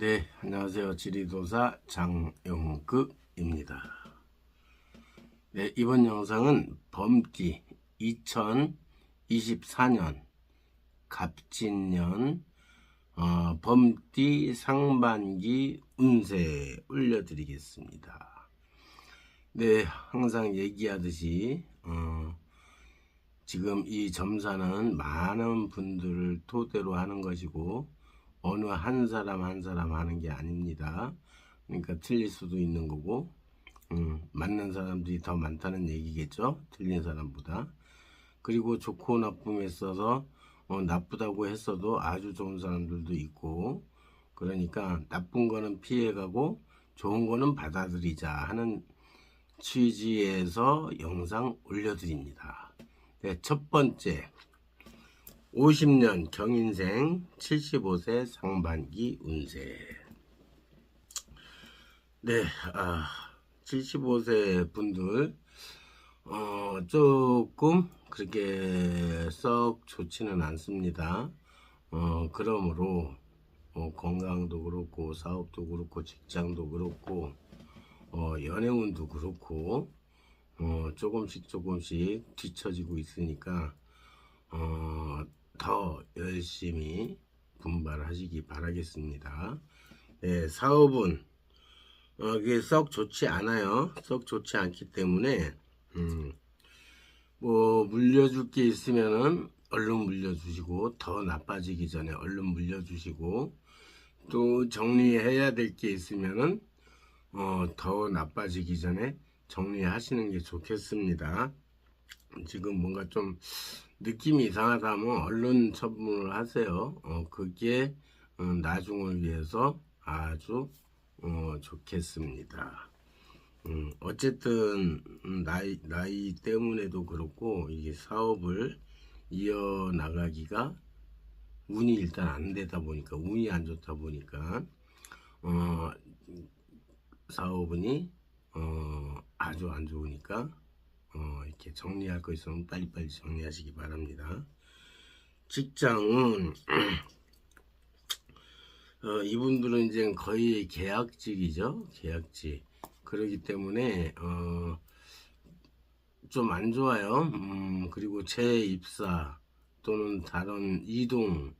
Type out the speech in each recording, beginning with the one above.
네, 안녕하세요. 지리도사 장용극입니다. 네, 이번 영상은 범기 2024년 갑진년 어, 범띠 상반기 운세 올려드리겠습니다. 네, 항상 얘기하듯이 어, 지금 이 점사는 많은 분들을 토대로 하는 것이고 어느 한 사람 한 사람 하는 게 아닙니다. 그러니까 틀릴 수도 있는 거고 음, 맞는 사람들이 더 많다는 얘기겠죠. 틀린 사람보다. 그리고 좋고 나쁨에 있어서 어, 나쁘다고 했어도 아주 좋은 사람들도 있고 그러니까 나쁜 거는 피해가고 좋은 거는 받아들이자 하는 취지에서 영상 올려드립니다. 네, 첫 번째 50년 경인생 75세 상반기 운세 네, 아, 75세 분들 어, 조금 그렇게 썩 좋지는 않습니다. 어, 그러므로 어, 건강도 그렇고 사업도 그렇고 직장도 그렇고 어, 연애운도 그렇고 어, 조금씩 조금씩 뒤처지고 있으니까 어, 더 열심히 분발하시기 바라겠습니다. 네, 사업은 어, 이게 썩 좋지 않아요. 썩 좋지 않기 때문에 음, 뭐 물려줄 게 있으면은 얼른 물려주시고 더 나빠지기 전에 얼른 물려주시고 또 정리해야 될 게 있으면은 어, 더 나빠지기 전에 정리하시는 게 좋겠습니다. 지금 뭔가 좀 느낌이 이상하다면 얼른 처분을 하세요. 어, 그게 어, 나중을 위해서 아주 어, 좋겠습니다. 음, 어쨌든 음, 나이 나이 때문에도 그렇고 이게 사업을 이어 나가기가 운이 일단 안 되다 보니까 운이 안 좋다 보니까 어, 사업운이 어, 아주 안 좋으니까 어, 이렇게 정리할 거 있으면 빨리빨리 정리하시기 바랍니다. 직장은 어, 이분들은 이제 거의 계약직이죠. 계약직. 그러기 때문에 어, 좀 안 좋아요. 음, 그리고 재입사 또는 다른 이동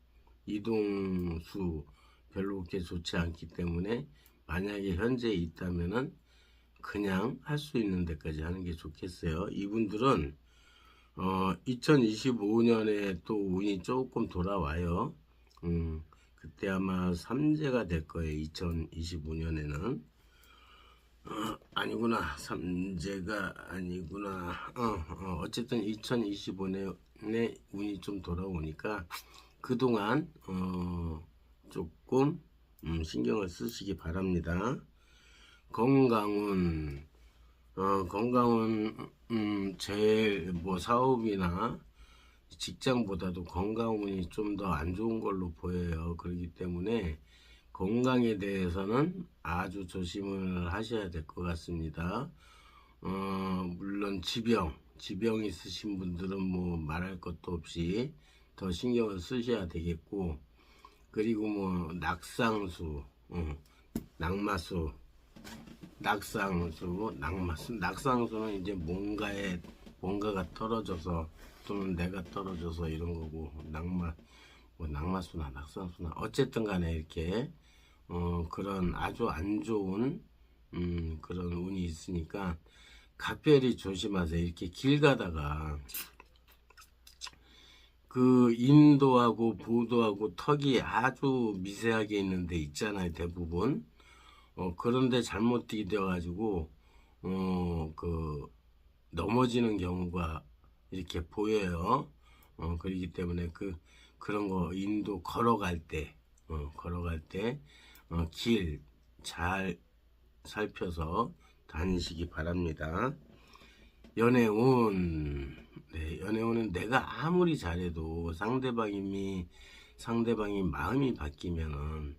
이동수 별로 그렇게 좋지 않기 때문에 만약에 현재 있다면은 그냥 할 수 있는 데까지 하는 게 좋겠어요. 이분들은 어, 2025년에 또 운이 조금 돌아와요. 음, 그때 아마 삼재가 될 거예요. 2025년에는. 어, 아니구나. 삼재가 아니구나. 어, 어, 쨌든 2025년에 운이 좀 돌아오니까 그동안 어, 조금 음, 신경을 쓰시기 바랍니다. 건강은 어, 건강은 음, 제일 뭐 사업이나 직장보다도 건강운이 좀 더 안 좋은 걸로 보여요. 그렇기 때문에 건강에 대해서는 아주 조심을 하셔야 될 것 같습니다. 어, 물론 지병, 지병 있으신 분들은 뭐 말할 것도 없이 더 신경을 쓰셔야 되겠고, 그리고 뭐 낙상수, 어, 낙마수, 낙상수, 낙마수, 낙상수는 이제 뭔가에 뭔가가 떨어져서 또는 내가 떨어져서 이런 거고 낙마 뭐 낙마수나 낙상수나 어쨌든 간에 이렇게 어 그런 아주 안 좋은 음 그런 운이 있으니까 각별히 조심하세요. 이렇게 길 가다가 그 인도하고 보도하고 턱이 아주 미세하게 있는 데 있잖아요. 대부분 어, 그런데 잘못 디뎌가지고 어, 그 넘어지는 경우가 이렇게 보여요. 어, 그렇기 때문에 그 그런 거 인도 걸어갈 때, 어, 걸어갈 때, 어, 길잘 살펴서 다니시기 바랍니다. 연애운, 네, 연애운은 내가 아무리 잘해도 상대방이 상대방이 마음이 바뀌면은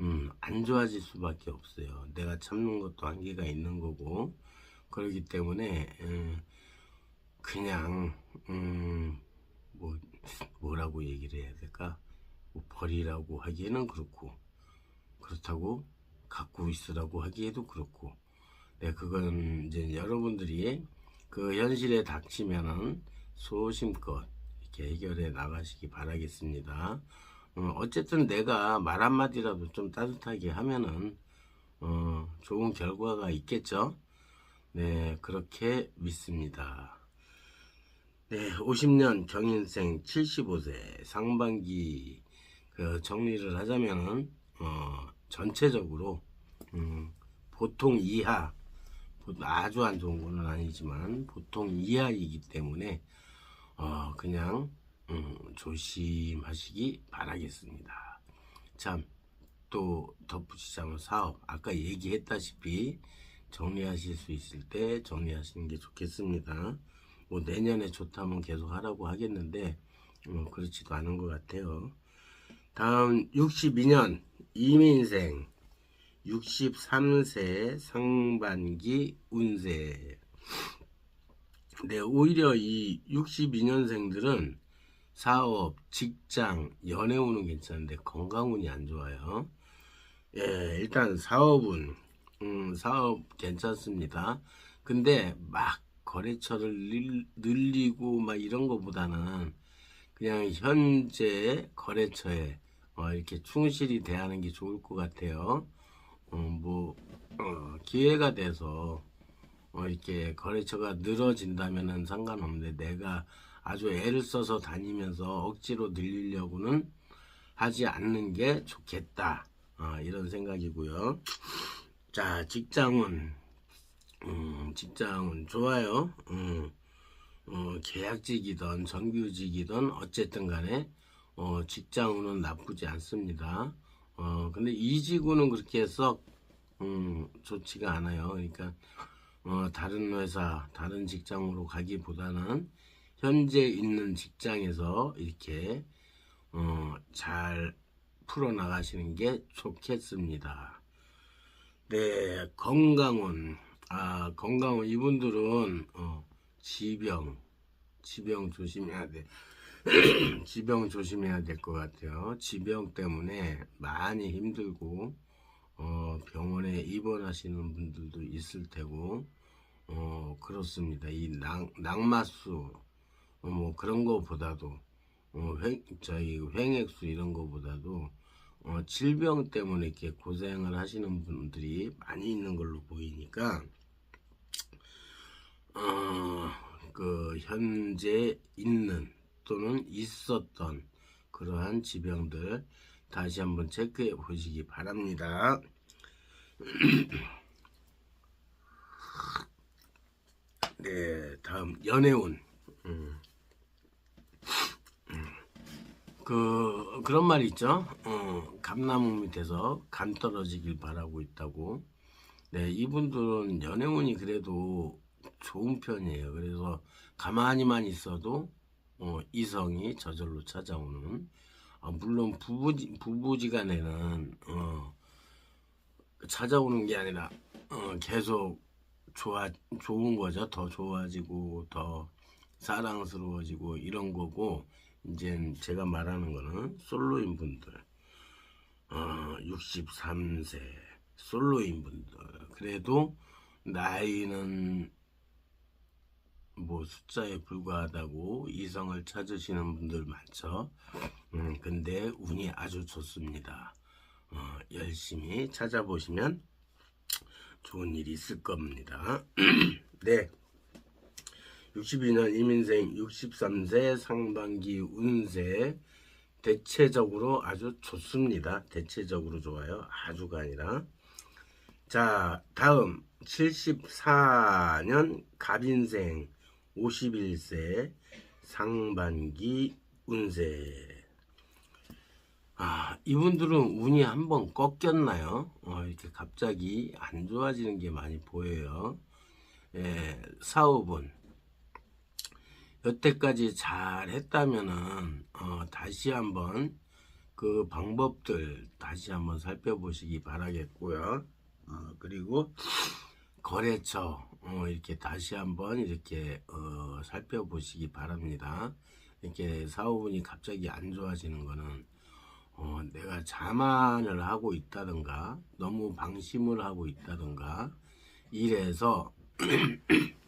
음, 안 좋아질 수밖에 없어요. 내가 참는 것도 한계가 있는 거고 그렇기 때문에 음, 그냥 음, 뭐 뭐라고 얘기를 해야 될까? 뭐 버리라고 하기에는 그렇고 그렇다고 갖고 있으라고 하기에도 그렇고 네 그건 이제 여러분들이 그 현실에 닥치면은 소심껏 이렇게 해결해 나가시기 바라겠습니다. 어, 어쨌든 내가 말 한마디라도 좀 따뜻하게 하면은 어, 좋은 결과가 있겠죠. 네 그렇게 믿습니다. 네, 50년 경인생 75세 상반기 그 정리를 하자면은 어, 전체적으로 음, 보통 이하 보- 아주 안 좋은 건 아니지만 보통 이하이기 때문에 어, 그냥 음, 조심하시기 바라겠습니다. 참 또 덧붙이자면 사업 아까 얘기했다시피 정리하실 수 있을 때 정리하시는 게 좋겠습니다. 뭐 내년에 좋다면 계속 하라고 하겠는데 어, 그렇지도 않은 것 같아요. 다음 62년 이민생 63세 상반기 운세 네, 오히려 이 62년생들은 사업, 직장, 연애운은 괜찮은데 건강운이 안 좋아요. 예, 일단 사업은 음, 사업 괜찮습니다. 근데 막 거래처를 늘- 늘리고 막 이런 거보다는 그냥 현재 거래처에 어, 이렇게 충실히 대하는 게 좋을 것 같아요. 어, 뭐 어, 기회가 돼서 어, 이렇게 거래처가 늘어진다면은 상관없는데 내가 아주 애를 써서 다니면서 억지로 늘리려고는 하지 않는 게 좋겠다. 어, 이런 생각이고요. 자, 직장은 음, 직장은 좋아요. 음, 어, 계약직이든 정규직이든 어쨌든 간에 어, 직장운은 나쁘지 않습니다. 어, 근데 이직운은 그렇게 썩 음, 좋지가 않아요. 그러니까 어, 다른 회사, 다른 직장으로 가기보다는 현재 있는 직장에서 이렇게 어, 잘 풀어나가시는 게 좋겠습니다. 네, 건강운. 아, 건강운. 이분들은, 어, 지병, 지병 조심해야 돼. 지병 조심해야 될 것 같아요. 지병 때문에 많이 힘들고, 어, 병원에 입원하시는 분들도 있을 테고, 어, 그렇습니다. 이 낙, 낙마수, 어, 뭐 그런 거보다도, 어, 횡, 저희 횡액수 이런 거보다도, 어, 질병 때문에 이렇게 고생을 하시는 분들이 많이 있는 걸로 보이니까, 어, 그, 현재 있는 또는 있었던 그러한 지병들 다시 한번 체크해 보시기 바랍니다. 네, 다음 연애운. 음. 음. 그 그런 말 있죠. 어, 감나무 밑에서 감 떨어지길 바라고 있다고. 네, 이분들은 연애운이 그래도 좋은 편이에요. 그래서 가만히만 있어도 어, 이성이 저절로 찾아오는. 아, 물론 부부지 부부지간에는 어, 찾아오는 게 아니라 어, 계속 좋아 좋은 거죠. 더 좋아지고 더 사랑스러워지고 이런 거고 이제 제가 말하는 거는 솔로인 분들 어, 63세 솔로인 분들 그래도 나이는 뭐 숫자에 불과하다고 이성을 찾으시는 분들 많죠. 음, 근데 운이 아주 좋습니다. 어, 열심히 찾아보시면 좋은 일이 있을 겁니다. 네. 62년 이민생 63세 상반기 운세 대체적으로 아주 좋습니다. 대체적으로 좋아요. 아주가 아니라. 자, 다음 74년 갑인생 51세 상반기 운세. 아, 이분들은 운이 한번 꺾였나요? 어, 이렇게 갑자기 안 좋아지는 게 많이 보여요. 예, 사업은 여태까지 잘 했다면은 어, 다시 한번 그 방법들 다시 한번 살펴보시기 바라겠고요. 어, 그리고 거래처 어, 이렇게 다시 한번 이렇게 어, 살펴보시기 바랍니다. 이렇게 사업운이 갑자기 안 좋아지는 거는 어, 내가 자만을 하고 있다든가 너무 방심을 하고 있다든가 이래서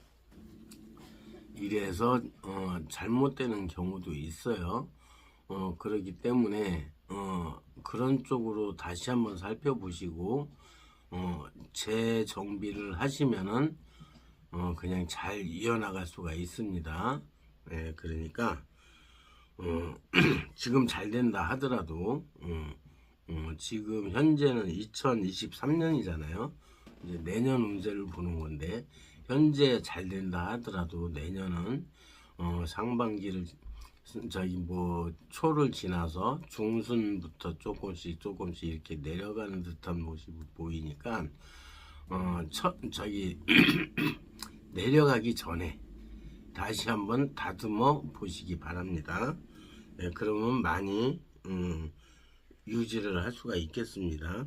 이래서 어, 잘못되는 경우도 있어요. 어, 그렇기 때문에 어, 그런 쪽으로 다시 한번 살펴보시고 어, 재정비를 하시면은 어, 그냥 잘 이어나갈 수가 있습니다. 예, 그러니까 어, 지금 잘 된다 하더라도 어, 어, 지금 현재는 2023년이잖아요. 이제 내년 운세를 보는 건데 현재 잘 된다 하더라도 내년은 어, 상반기를 저기 뭐 초를 지나서 중순부터 조금씩 조금씩 이렇게 내려가는 듯한 모습이 보이니까 어, 첫 저기 내려가기 전에 다시 한번 다듬어 보시기 바랍니다. 네, 그러면 많이 음, 유지를 할 수가 있겠습니다.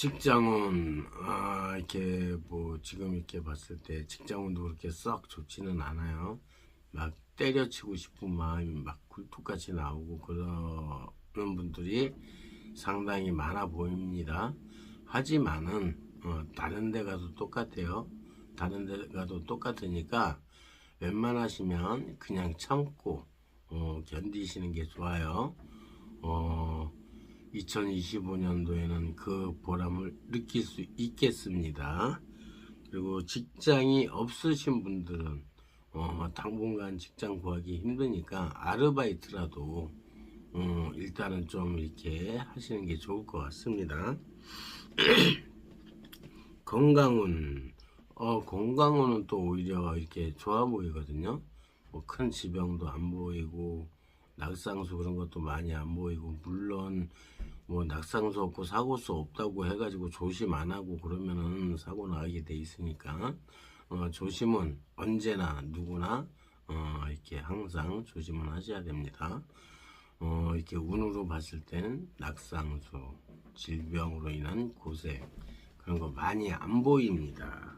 직장은 아, 이렇게 뭐 지금 이렇게 봤을 때 직장운도 그렇게 썩 좋지는 않아요. 막 때려치고 싶은 마음이 막 굴뚝같이 나오고 그러는 분들이 상당히 많아 보입니다. 하지만은 어, 다른 데 가도 똑같아요. 다른 데 가도 똑같으니까 웬만하시면 그냥 참고 어, 견디시는 게 좋아요. 어, 2025년도에는 그 보람을 느낄 수 있겠습니다. 그리고 직장이 없으신 분들은 어, 당분간 직장 구하기 힘드니까 아르바이트라도 어, 일단은 좀 이렇게 하시는 게 좋을 것 같습니다. 건강운 어, 건강운은 또 오히려 이렇게 좋아 보이거든요. 뭐 큰 지병도 안 보이고 낙상수 그런 것도 많이 안 보이고 물론 뭐 낙상수 없고 사고수 없다고 해가지고 조심 안 하고 그러면은 사고 나게 돼 있으니까 어, 조심은 언제나 누구나 어, 이렇게 항상 조심은 하셔야 됩니다. 어, 이렇게 운으로 봤을 때는 낙상수, 질병으로 인한 고생 그런 거 많이 안 보입니다.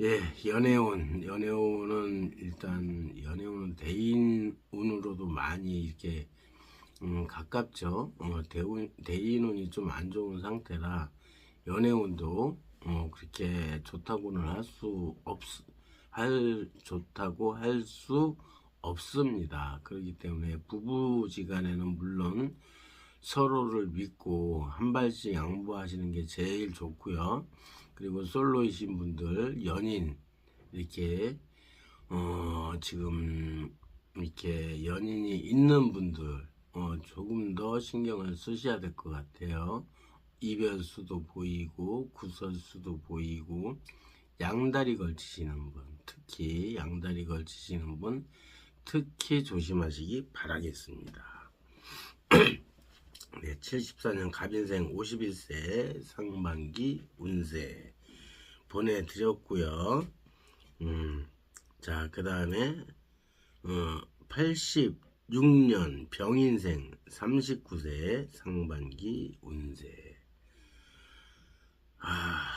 예, 연애운, 연애운은 일단 연애운은 대인운으로도 많이 이렇게 음, 가깝죠. 어, 대운, 대인운이 좀 안 좋은 상태라 연애운도 어, 그렇게 좋다고는 할 수 없, 할 좋다고 할 수 없습니다. 그렇기 때문에 부부지간에는 물론 서로를 믿고 한 발씩 양보하시는 게 제일 좋고요. 그리고 솔로이신 분들 연인 이렇게 어 지금 이렇게 연인이 있는 분들 어 조금 더 신경을 쓰셔야 될 것 같아요. 이별수도 보이고 구설수도 보이고 양다리 걸치시는 분 특히 양다리 걸치시는 분 특히 조심하시기 바라겠습니다. 네, 74년 갑인생 51세 상반기 운세 보내드렸고요. 음, 자, 그 다음에 어, 86년 병인생 39세 상반기 운세. 아,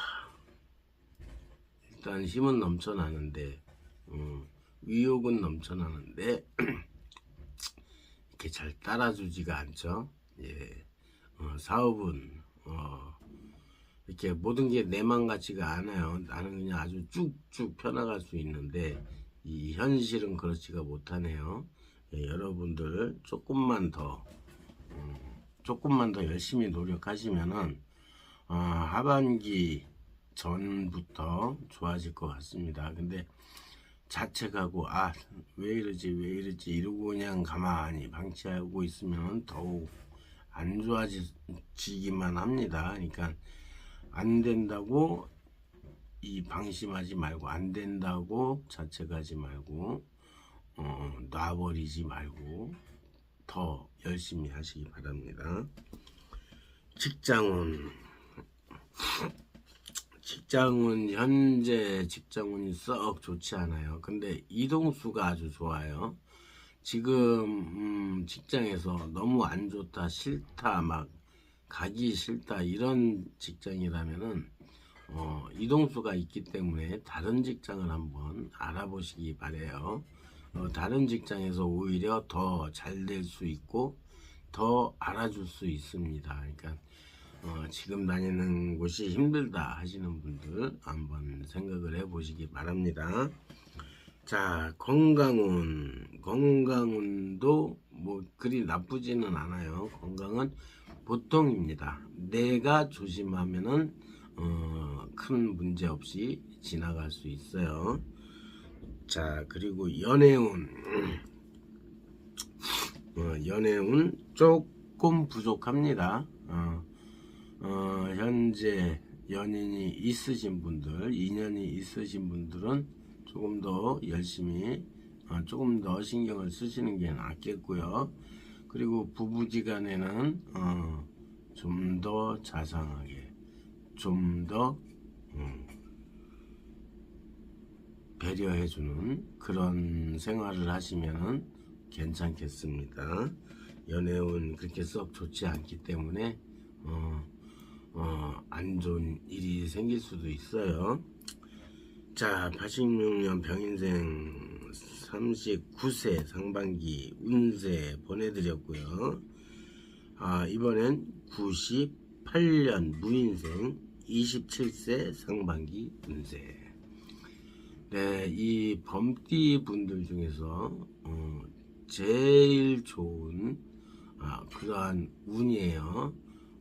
일단 힘은 넘쳐나는데, 음, 위욕은 넘쳐나는데, 이렇게 잘 따라주지가 않죠. 예, 어, 사업은 어, 이렇게 모든 게 내 맘 같지가 않아요. 나는 그냥 아주 쭉쭉 펴나갈 수 있는데 이 현실은 그렇지가 못하네요. 예, 여러분들 조금만 더 음, 조금만 더 열심히 노력하시면은 어, 하반기 전부터 좋아질 것 같습니다. 근데 자책하고 아 왜 이러지 왜 이러지 이러고 그냥 가만히 방치하고 있으면 더욱 안 좋아지기만 합니다. 그러니까 안 된다고 이 방심하지 말고 안 된다고 자책하지 말고 어, 놔버리지 말고 더 열심히 하시기 바랍니다. 직장운 직장운 현재 직장운이 썩 좋지 않아요. 근데 이동수가 아주 좋아요. 지금 음, 직장에서 너무 안 좋다, 싫다, 막 가기 싫다 이런 직장이라면은 어, 이동수가 있기 때문에 다른 직장을 한번 알아보시기 바래요. 어, 다른 직장에서 오히려 더 잘 될 수 있고 더 알아줄 수 있습니다. 그러니까 어, 지금 다니는 곳이 힘들다 하시는 분들 한번 생각을 해 보시기 바랍니다. 자, 건강운. 건강운도 뭐 그리 나쁘지는 않아요. 건강은 보통입니다. 내가 조심하면은 어, 큰 문제 없이 지나갈 수 있어요. 자, 그리고 연애운. 어, 연애운 조금 부족합니다. 어, 어, 현재 연인이 있으신 분들, 인연이 있으신 분들은 조금 더 열심히, 어, 조금 더 신경을 쓰시는 게 낫겠고요. 그리고 부부지간에는 어, 좀 더 자상하게, 좀더 음, 배려해주는 그런 생활을 하시면은 괜찮겠습니다. 연애운 그렇게 썩 좋지 않기 때문에 어, 어, 안 좋은 일이 생길 수도 있어요. 자, 86년 병인생 39세 상반기 운세 보내드렸고요. 아, 이번엔 98년 무인생 27세 상반기 운세. 네, 이 범띠 분들 중에서 어, 제일 좋은 아, 그러한 운이에요.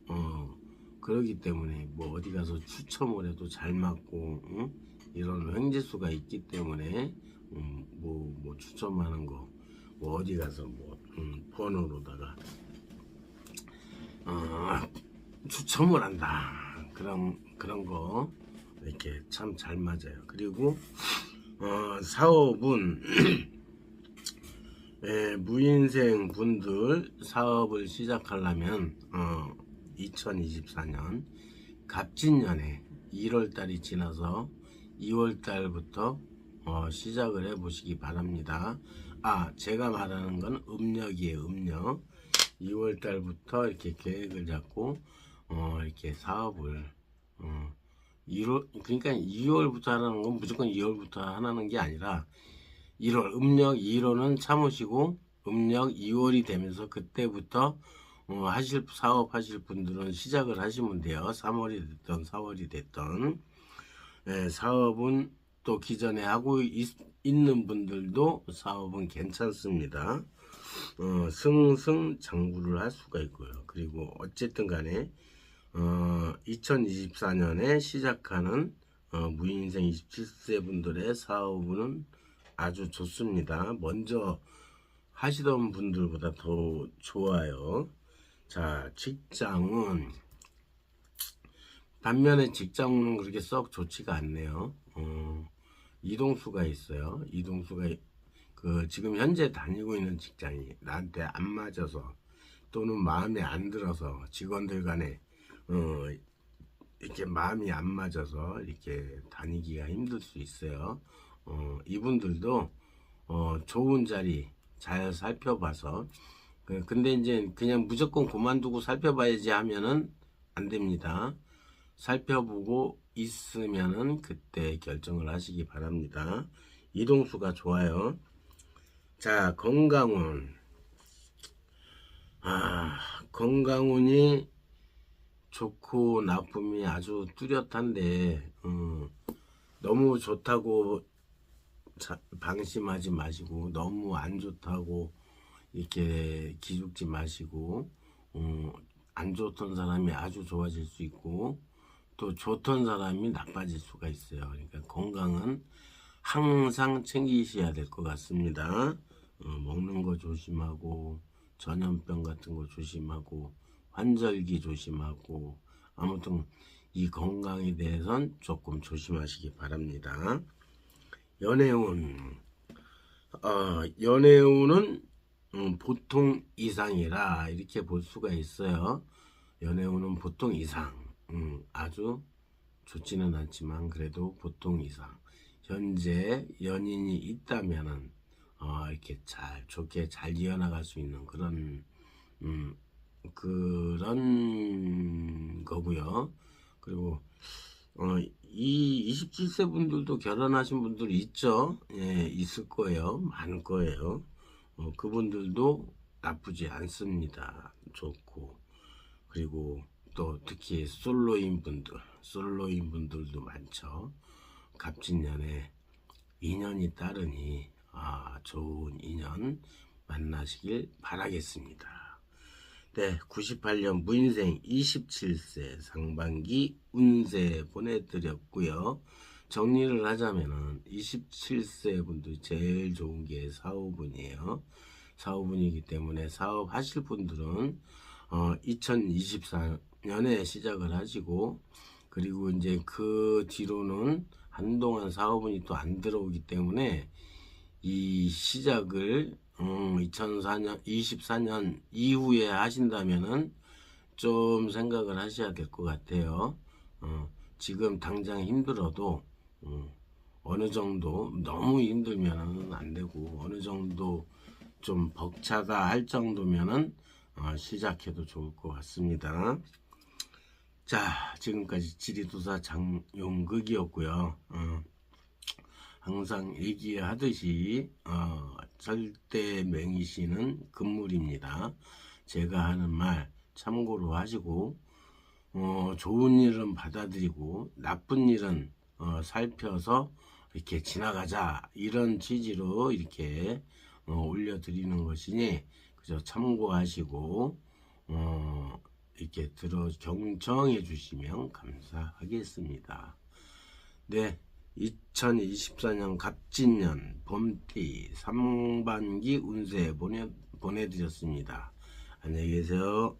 어, 그러기 때문에 뭐 어디 가서 추첨을 해도 잘 맞고 응? 이런 횡재수가 있기 때문에 음, 뭐, 뭐 추첨하는 거, 뭐 어디 가서 뭐 음, 번호로다가 어, 추첨을 한다 그런 그런 거 이렇게 참 잘 맞아요. 그리고 어, 사업은 예, 무인생 분들 사업을 시작하려면 어, 2024년 갑진년에 1월 달이 지나서 2월 달부터 어, 시작을 해 보시기 바랍니다. 아, 제가 말하는 건 음력이에요, 음력. 2월 달부터 이렇게 계획을 잡고 어, 이렇게 사업을 어, 1월 그러니까 2월부터 하는 건 무조건 2월부터 하는 게 아니라 1월 음력 1월은 참으시고 음력 2월이 되면서 그때부터 어, 하실 사업 하실 분들은 시작을 하시면 돼요. 3월이 됐던 4월이 됐던 예, 사업은 또 기존에 하고 있, 는 분들도 사업은 괜찮습니다. 어, 승승장구를 할 수가 있고요. 그리고 어쨌든 간에 어, 2024년에 시작하는 어, 무인생 27세 분들의 사업은 아주 좋습니다. 먼저 하시던 분들보다 더 좋아요. 자, 직장은 반면에 직장은 그렇게 썩 좋지가 않네요. 어, 이동수가 있어요. 이동수가 그 지금 현재 다니고 있는 직장이 나한테 안 맞아서 또는 마음에 안 들어서 직원들 간에 어, 이렇게 마음이 안 맞아서 이렇게 다니기가 힘들 수 있어요. 어, 이분들도 어, 좋은 자리 잘 살펴봐서 그, 근데 이제 그냥 무조건 그만두고 살펴봐야지 하면은 안 됩니다. 살펴보고 있으면은 그때 결정을 하시기 바랍니다. 이동수가 좋아요. 자, 건강운. 아, 건강운이 좋고 나쁨이 아주 뚜렷한데, 음, 너무 좋다고 자, 방심하지 마시고, 너무 안 좋다고 이렇게 기죽지 마시고, 음, 안 좋던 사람이 아주 좋아질 수 있고, 또 좋던 사람이 나빠질 수가 있어요. 그러니까 건강은 항상 챙기셔야 될 것 같습니다. 어, 먹는 거 조심하고 전염병 같은 거 조심하고 환절기 조심하고 아무튼 이 건강에 대해선 조금 조심하시기 바랍니다. 연애운 어, 연애운은 음, 보통 이상이라 이렇게 볼 수가 있어요. 연애운은 보통 이상 음, 아주 좋지는 않지만 그래도 보통 이상 현재 연인이 있다면은 어, 이렇게 잘 좋게 잘 이어나갈 수 있는 그런 음, 그런 거고요. 그리고 어, 이 27세 분들도 결혼하신 분들 있죠. 예, 있을 거예요. 많을 거예요. 어, 그분들도 나쁘지 않습니다. 좋고 그리고 또 특히 솔로인 분들, 솔로인 분들도 많죠. 갑진년에 인연이 따르니 아, 좋은 인연 만나시길 바라겠습니다. 네, 98년 무인생 27세 상반기 운세 보내드렸고요. 정리를 하자면은 27세 분들 제일 좋은 게 사업운이에요. 사업운이기 때문에 사업하실 분들은 어, 2024년에 시작을 하시고 그리고 이제 그 뒤로는 한동안 사업운이 또 안 들어오기 때문에 이 시작을 음, 2004년 24년 이후에 하신다면은 좀 생각을 하셔야 될 것 같아요. 어, 지금 당장 힘들어도 음, 어느 정도 너무 힘들면은 안 되고 어느 정도 좀 벅차다 할 정도면은 어, 시작해도 좋을 것 같습니다. 자, 지금까지 지리도사 장용극이었고요. 어, 항상 얘기하듯이 어, 절대 맹이시는 금물입니다. 제가 하는 말 참고로 하시고 어, 좋은 일은 받아들이고 나쁜 일은 어, 살펴서 이렇게 지나가자 이런 취지로 이렇게 어, 올려드리는 것이니 그저 참고하시고 어, 이렇게 들어 경청해 주시면 감사하겠습니다. 네, 2024년 갑진년 봄띠 상반기 운세 보내, 보내드렸습니다. 안녕히 계세요.